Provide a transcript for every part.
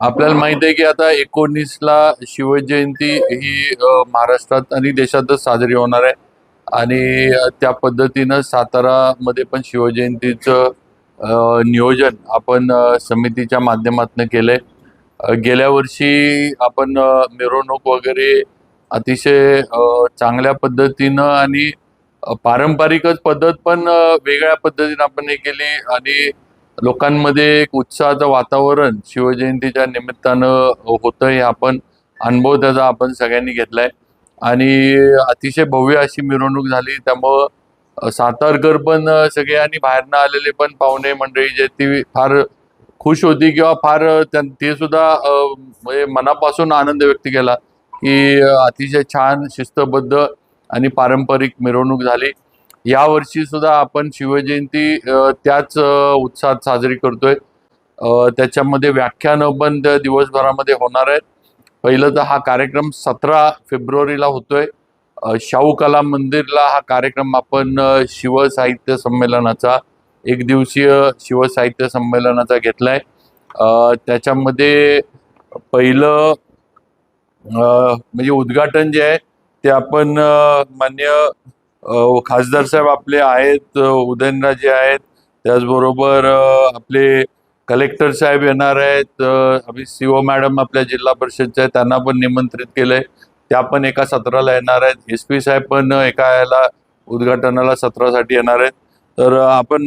आपल्याला माहीत आहे की आता एकोणीसला शिवजयंती ही महाराष्ट्रात आणि देशातच साजरी होणार आहे. आणि त्या पद्धतीनं सातारामध्ये पण शिवजयंतीचं नियोजन आपण समितीच्या माध्यमातून केलंय. आहे गेल्या वर्षी आपण मिरवणूक वगैरे अतिशय चांगल्या पद्धतीनं आणि पारंपरिकच पद्धत पण वेगळ्या पद्धतीनं आपण हे केली. आणि लोकांमध्ये एक उत्साहाचं वातावरण शिवजयंतीच्या निमित्तानं होतं हे आपण अनुभव त्याचा आपण सगळ्यांनी घेतलाय. आणि अतिशय भव्य अशी मिरवणूक झाली त्यामुळं सातारकर पण सगळे आणि बाहेरनं आलेले पण पाहुणे मंडळी जे ती फार खुश होती किंवा फार त्यां- ते सुद्धा म्हणजे मनापासून आनंद व्यक्त केला की अतिशय छान शिस्तबद्ध आणि पारंपरिक मिरवणूक झाली. या वर्षी सुद्धा आपण शिवजयंती त्याच उत्साहात साजरी करतोय. त्याच्यामध्ये व्याख्यानं पण दिवसभरामध्ये होणार आहेत. पहिलं तर हा कार्यक्रम सतरा फेब्रुवारीला होतोय. शाहू कला मंदिरला हा कार्यक्रम आपण शिवसाहित्य संमेलनाचा एक दिवसीय शिवसाहित्य संमेलनाचा घेतलाय. त्याच्यामध्ये पहिलं म्हणजे उद्घाटन जे आहे ते आपण मान्य खासदार साहेब आपले आहेत उदयनराजे आहेत. त्याचबरोबर आपले कलेक्टर साहेब येणार आहेत. अ, सीओ मॅडम आपल्या जिल्हा परिषदच्या आहेत त्यांना पण निमंत्रित केलंय. त्या पण एका सत्राला येणार आहेत. एस पी साहेब पण एका याला उद्घाटनाला सत्रासाठी येणार आहेत. तर आपण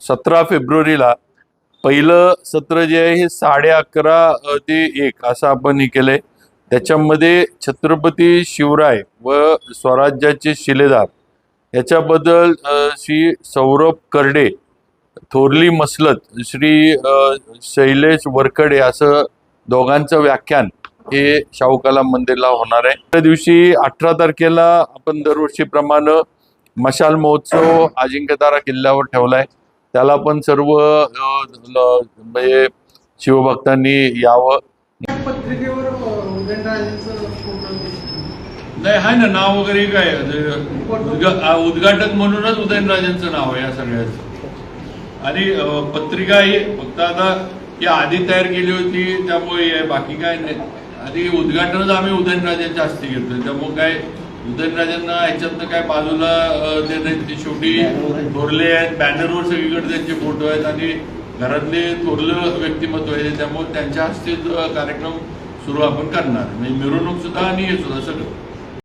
सतरा फेब्रुवारीला पहिलं सत्र जे आहे हे साडे अकरा ते एक असं आपण हे केलंय. त्याच्यामध्ये छत्रपती शिवराय व स्वराज्याचे शिलेदार. याच्याबद्दल श्री सौरभ कर्डे थोरली मसलत श्री शैलेश वरकडे असं दोघांचं व्याख्यान हे शाहू कलाम मंदिरला होणार आहे. त्या दिवशी अठरा तारखेला आपण दरवर्षीप्रमाणे मशाल महोत्सव अजिंक्यतारा किल्ल्यावर ठेवला आहे त्याला पण सर्व म्हणजे शिवभक्तांनी यावं पत्रिकेवर उदयनराजेंचं फोटो दिसतो नाही आहे ना नाव वगैरे काय? उद्घाटक म्हणूनच उदयनराजेंचं नाव आहे या सगळ्याचं. आणि पत्रिका ही फक्त आता ही आधी तयार केली होती त्यामुळे हे बाकी काय नाही. आधी उद्घाटनच आम्ही उदयनराजेंच्या हस्ते घेतलं त्यामुळे काय उदयनराजेंना ह्याच्यातनं काय बाजूला ते शेवटी थोरले आहेत बॅनरवर सगळीकडे त्यांचे फोटो आहेत. आणि घरातले थोरलं व्यक्तिमत्व आहे. त्यामुळे त्यांच्या हस्ते कार्यक्रम सुरू आपण करणार. म्हणजे मिरवणूक सुद्धा आणि हे सुद्धा सगळं.